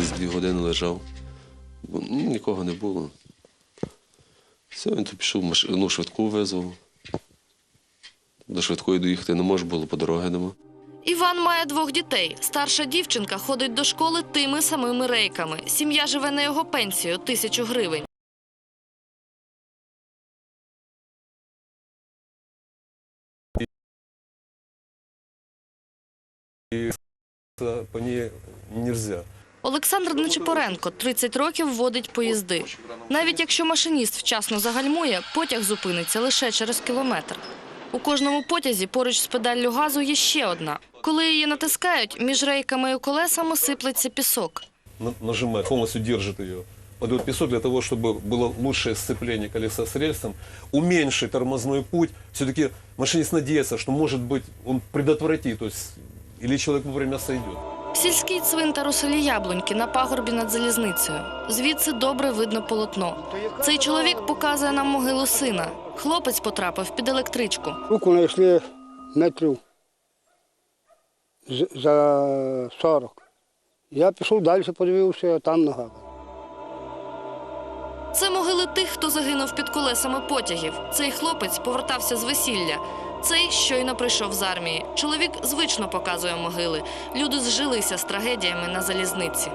десь дві години лежав. Бо, ну, нікого не було. Все, він тут пішов, машину швидку визвав. До швидкої доїхати не може було, по дороги нема. Іван має двох дітей. Старша дівчинка ходить до школи тими самими рейками. Сім'я живе на його пенсію тисячу гривень. по ней нельзя. Олександр Нечипоренко 30 років водить поїзди. Навіть якщо машиніст вчасно загальмує, потяг зупиниться лише через кілометр. У кожному потязі поруч з педаллю газу є ще одна. Коли її натискають, між рейками і колесами сиплеться пісок. На- Нажимает, полностью держит ее. Подает песок для того, чтобы было лучшее сцепление колеса с рельсом, уменьшить тормозной путь. Все-таки машинист надеется, что, может быть, он предотвратит, то есть, или человек вовремя сойдет. Сільський цвинтар у селі Яблуньки на пагорбі над залізницею. Звідси добре видно полотно. Цей чоловік показує нам могилу сина. Хлопець потрапив під електричку. Руку знайшли метрів за 40. Я пішов далі, подивився, там нога. Це могили тих, хто загинув під колесами потягів. Цей хлопець повертався з весілля. Цей щойно прийшов з армії. Чоловік звично показує могили. Люди зжилися з трагедіями на залізниці.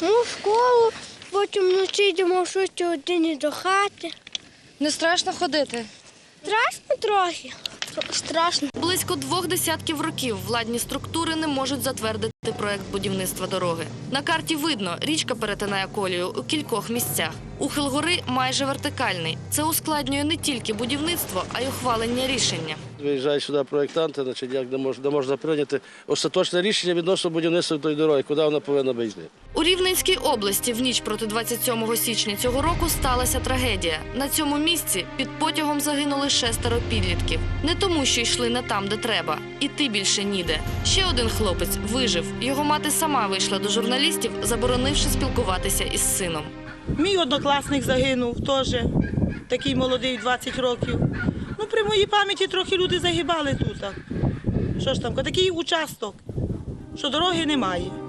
Ну, в школу, потім вночі йдемо в 6 годині до хати. Не страшно ходити. Страшно трохи. Страшно. Близько двох десятків років владні структури не можуть затвердити проект будівництва дороги. На карті видно, річка перетинає колію у кількох місцях. Ухил гори майже вертикальний. Це ускладнює не тільки будівництво, а й ухвалення рішення. Виїжджають сюди проєктанти, значить, як де можна, де можна прийняти остаточне рішення відносно будівництва тої дороги, куди вона повинна би йти. У Рівненській області в ніч проти 27 січня цього року сталася трагедія. На цьому місці під потягом загинули шестеро підлітків. Не тому, що йшли не там, де треба. Іти більше ніде. Ще один хлопець вижив. Його мати сама вийшла до журналістів, заборонивши спілкуватися із сином. Мій однокласник загинув теж, такий молодий, 20 років. Ну, при моїй пам'яті трохи люди загибали тут. Що ж там, такий участок, що дороги немає.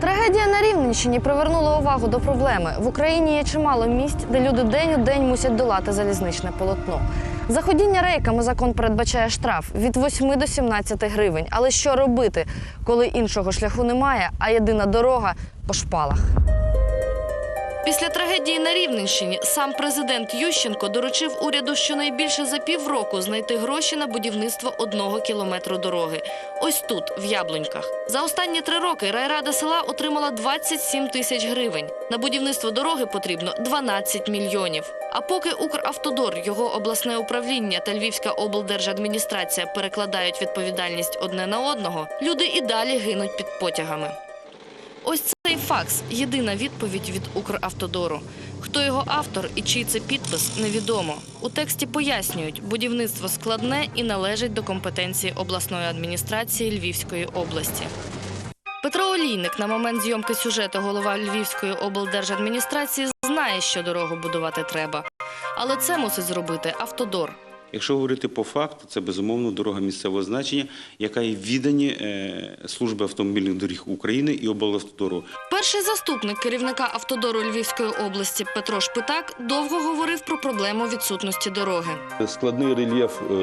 Трагедія на Рівненщині привернула увагу до проблеми. В Україні є чимало місць, де люди день у день мусять долати залізничне полотно. За ходіння рейками закон передбачає штраф від 8 до 17 гривень. Але що робити, коли іншого шляху немає, а єдина дорога по шпалах? Після трагедії на Рівненщині сам президент Ющенко доручив уряду щонайбільше за півроку знайти гроші на будівництво одного кілометру дороги. Ось тут, в Яблуньках. За останні три роки райрада села отримала 27 тисяч гривень. На будівництво дороги потрібно 12 мільйонів. А поки Укравтодор, його обласне управління та Львівська облдержадміністрація перекладають відповідальність одне на одного, люди і далі гинуть під потягами. Ось факс єдина відповідь від Укравтодору. Хто його автор і чий це підпис, невідомо. У тексті пояснюють, будівництво складне і належить до компетенції обласної адміністрації Львівської області. Петро Олійник на момент зйомки сюжету голова Львівської облдержадміністрації знає, що дорогу будувати треба. Але це мусить зробити автодор. Якщо говорити по факту, це безумовно дорога місцевого значення, яка є віддані е, служби автомобільних доріг України і облавтодору. Перший заступник керівника автодору Львівської області Петро Шпитак довго говорив про проблему відсутності дороги. Складний рельєф е,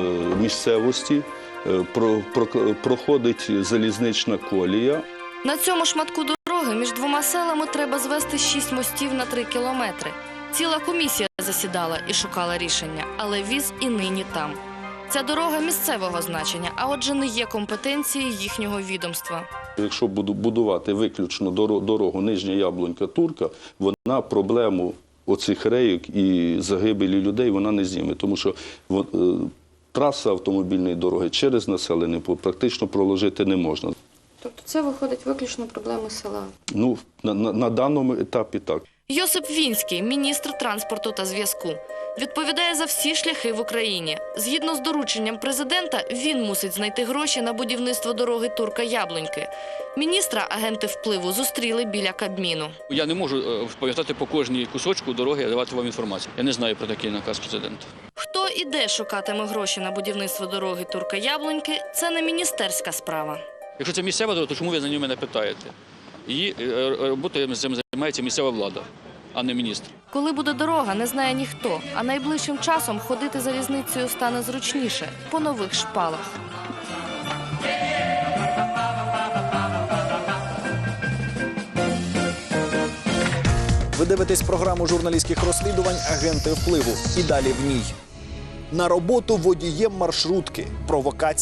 місцевості, е, про- про- проходить залізнична колія. На цьому шматку дороги між двома селами треба звести шість мостів на три кілометри. Ціла комісія засідала і шукала рішення, але віз і нині там. Ця дорога місцевого значення, а отже, не є компетенцією їхнього відомства. Якщо буду будувати виключно доро- дорогу Нижня Яблунька Турка, вона проблему оцих рейок і загибелі людей вона не зніме, тому що е, траса автомобільної дороги через населений пункт практично проложити не можна. Тобто це виходить виключно проблеми села. Ну на, на, на даному етапі так. Йосип Вінський, міністр транспорту та зв'язку. відповідає за всі шляхи в Україні. Згідно з дорученням президента, він мусить знайти гроші на будівництво дороги Турка Яблоньки. Міністра агенти впливу зустріли біля Кабміну. Я не можу е, пам'ятати по кожній кусочку дороги давати вам інформацію. Я не знаю про такий наказ президента. Хто і де шукатиме гроші на будівництво дороги Турка Яблоньки, це не міністерська справа. Якщо це місцева дорога, то чому ви за нього мене питаєте? Її е, е, роботою цим займається місцева влада, а не міністр. Коли буде дорога, не знає ніхто. А найближчим часом ходити залізницею стане зручніше по нових шпалах. Ви дивитесь програму журналістських розслідувань Агенти впливу. І далі в ній. На роботу водієм маршрутки. Провокація.